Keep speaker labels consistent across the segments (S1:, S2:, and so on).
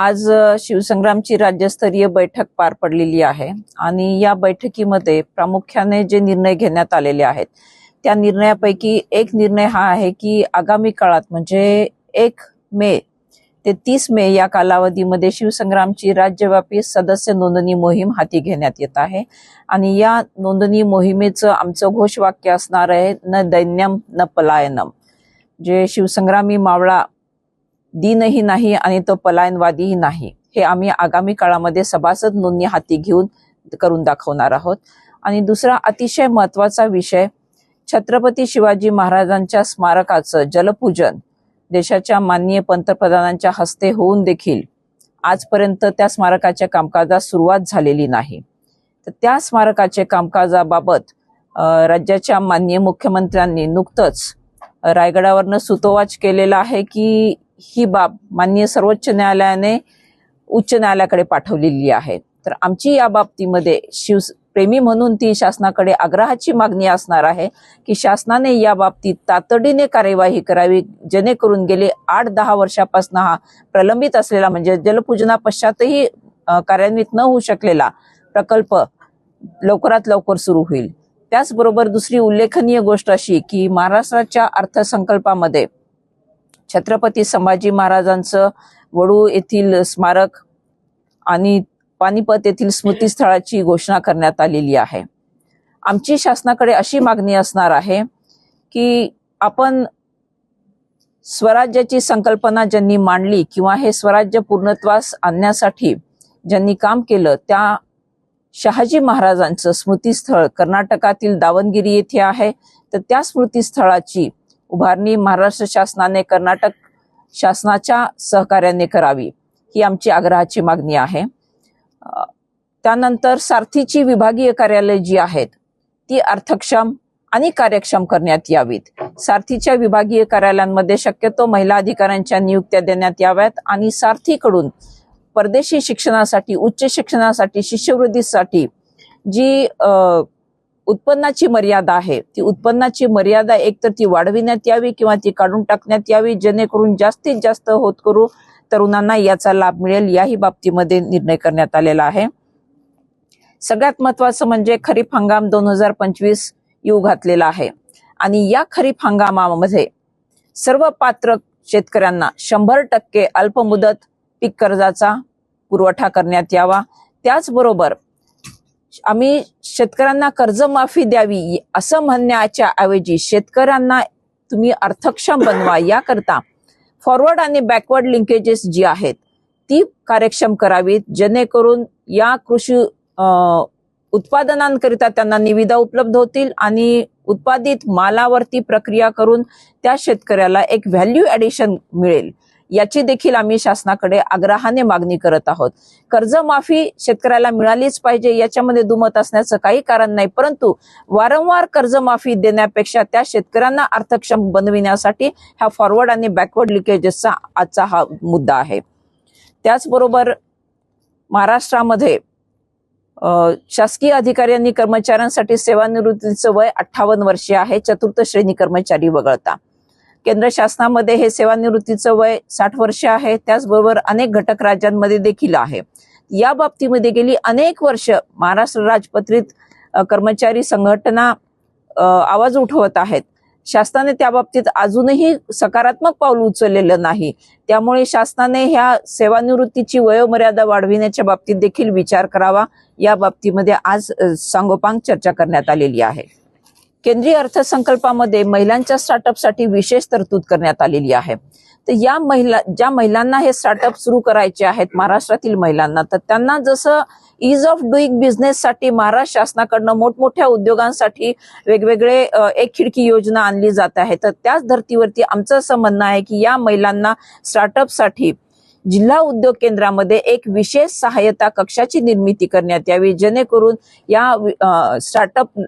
S1: आज शिवसंग्रामची राज्यस्तरीय बैठक पार पडलेली आहे आणि या बैठकीमध्ये प्रामुख्याने जे निर्णय घेण्यात आलेले आहेत त्या निर्णयापैकी एक निर्णय हा आहे की आगामी काळात म्हणजे एक मे ते तीस मे या कालावधीमध्ये शिवसंग्रामची राज्यव्यापी सदस्य नोंदणी मोहीम हाती घेण्यात येत आहे आणि या नोंदणी मोहिमेचं आमचं घोषवाक्य असणार आहे न दैन्यम न पलायनम जे शिवसंग्रामी मावळा दिनही नाही आणि तो पलायनवादीही नाही. हे आम्ही आगामी काळामध्ये सभासद नोंदणी हाती घेऊन करून दाखवणार आहोत. आणि दुसरा अतिशय महत्त्वाचा विषय छत्रपती शिवाजी महाराजांच्या स्मारकाचं जलपूजन देशाच्या माननीय पंतप्रधानांच्या हस्ते होऊन देखील आजपर्यंत त्या स्मारकाच्या कामकाजास सुरुवात झालेली नाही. तर त्या स्मारकाचे कामकाजाबाबत राज्याच्या माननीय मुख्यमंत्र्यांनी नुकतंच रायगडावरनं सुतोवाच केलेला आहे की ही बाब माननीय सर्वोच्च न्यायालयाने उच्च न्यायालयाकडे पाठवलेली आहे. तर आमची या बाबतीमध्ये शिव प्रेमी म्हणून ती शासनाकडे आग्रहाची मागणी असणार आहे की शासनाने या बाबतीत तातडीने कार्यवाही करावी जेणेकरून गेले आठ दहा वर्षापासून हा प्रलंबित असलेला म्हणजे जलपूजना पश्चातही कार्यान्वित न होऊ शकलेला प्रकल्प लवकरात लवकर सुरू होईल. त्याचबरोबर दुसरी उल्लेखनीय गोष्ट अशी की महाराष्ट्राच्या अर्थसंकल्पामध्ये छत्रपती संभाजी महाराजांचं वडू येथील स्मारक आणि पानिपत येथील स्मृतीस्थळाची घोषणा करण्यात आलेली आहे. आमची शासनाकडे अशी मागणी असणार आहे की आपण स्वराज्याची संकल्पना ज्यांनी मांडली किंवा हे स्वराज्य पूर्णत्वास आणण्यासाठी ज्यांनी काम केलं त्या शहाजी महाराजांचं स्मृतीस्थळ कर्नाटकातील दावणगिरी येथे आहे. तर त्या स्मृतीस्थळाची उभारणी महाराष्ट्र शासनाने कर्नाटक शासनाच्या सहकार्याने करावी ही आमची आग्रहाची मागणी आहे. त्यानंतर सारथीची विभागीय कार्यालय जी आहेत ती अर्थक्षम आणि कार्यक्षम करण्यात यावीत. सारथीच्या विभागीय कार्यालयांमध्ये शक्यतो महिला अधिकाऱ्यांच्या नियुक्त्या देण्यात याव्यात आणि सारथीकडून परदेशी शिक्षणासाठी उच्च शिक्षणासाठी शिष्यवृत्तीसाठी जी उत्पन्नाची मर्यादा आहे. ती उत्पन्नाची मर्यादा एकतर ती वाढविण्यात यावी किंवा ती काढून टाकण्यात यावी जेणेकरून जास्तीत जास्त होत करू तरुणांना याचा लाभ मिळेल याही बाबतीमध्ये निर्णय करण्यात आलेला आहे. सगळ्यात महत्वाचं म्हणजे खरीप हंगाम दोन हजार पंचवीस येऊ घातलेला आहे. आणि या खरीप हंगामामध्ये सर्व पात्र शेतकऱ्यांना शंभर टक्के अल्पमुदत पीक कर्जाचा पुरवठा करण्यात यावा. त्याचबरोबर आम्ही शेतकऱ्यांना कर्जमाफी द्यावी असं म्हणण्याच्या ऐवजी शेतकऱ्यांना तुम्ही अर्थक्षम बनवा याकरता फॉरवर्ड आणि बॅकवर्ड लिंकेजेस जी आहेत ती कार्यक्षम करावीत जेणेकरून या कृषी उत्पादनांकरिता त्यांना निविदा उपलब्ध होतील आणि उत्पादित मालावरती प्रक्रिया करून त्या शेतकऱ्याला एक व्हॅल्यू ऍडिशन मिळेल. याची देखील आम्ही शासनाकडे आग्रहाने मागणी करत आहोत. कर्जमाफी शेतकऱ्याला मिळालीच पाहिजे याच्यामध्ये दुमत असण्याचं काही कारण नाही परंतु वारंवार कर्जमाफी देण्यापेक्षा त्या शेतकऱ्यांना अर्थक्षम बनविण्यासाठी ह्या फॉरवर्ड आणि बॅकवर्ड लिकेजेसचा आजचा हा मुद्दा आहे. त्याचबरोबर महाराष्ट्रामध्ये शासकीय अधिकारी आणि कर्मचाऱ्यांसाठी सेवानिवृत्तीचं वय अठ्ठावन्न वर्षे आहे चतुर्थ श्रेणी कर्मचारी वगळता. केंद्र शासनामध्ये हे सेवानिवृत्तीचं वय साठ वर्ष आहे. त्याचबरोबर अनेक घटक राज्यांमध्ये देखील आहे. या बाबतीमध्ये गेली अनेक वर्ष महाराष्ट्र राजपत्रित कर्मचारी संघटना आवाज उठवत आहेत. शासनाने त्या बाबतीत अजूनही सकारात्मक पाऊल उचललेलं नाही. त्यामुळे शासनाने ह्या सेवानिवृत्तीची वयोमर्यादा वाढविण्याच्या बाबतीत देखील विचार करावा. या बाबतीमध्ये आज सांगोपांग चर्चा करण्यात आलेली आहे. केंद्रीय अर्थसंकल्पामध्ये महिलांच्या स्टार्टअपसाठी विशेष तरतूद करण्यात आलेली आहे. तर या महिला ज्या महिलांना हे स्टार्टअप सुरू करायचे आहेत महाराष्ट्रातील महिलांना तर त्यांना जसं इज ऑफ डुईंग बिझनेससाठी महाराष्ट्र शासनाकडनं मोठमोठ्या उद्योगांसाठी वेगवेगळे एक खिडकी योजना आणली जात आहे. तर त्याच धर्तीवरती आमचं असं म्हणणं आहे की या महिलांना स्टार्टअपसाठी जिल्हा उद्योग केंद्रामध्ये एक विशेष सहाय्यता कक्षाची निर्मिती करण्यात यावी जेणेकरून या स्टार्टअप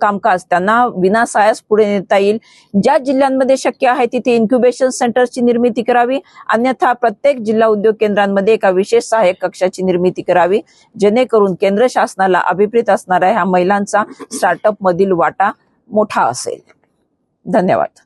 S1: कामकाज. त्यांना विनासायास पुढे नेता येईल. ज्या जिल्ह्यांमध्ये शक्य आहे तिथे इन्क्युबेशन सेंटरची निर्मिती करावी. अन्यथा प्रत्येक जिल्हा उद्योग केंद्रांमध्ये एका विशेष सहाय्यक कक्षाची निर्मिती करावी. जेणेकरून केंद्र शासनाला अभिप्रेत असणाऱ्या ह्या महिलांचा स्टार्टअप मधील वाटा मोठा असेल. धन्यवाद.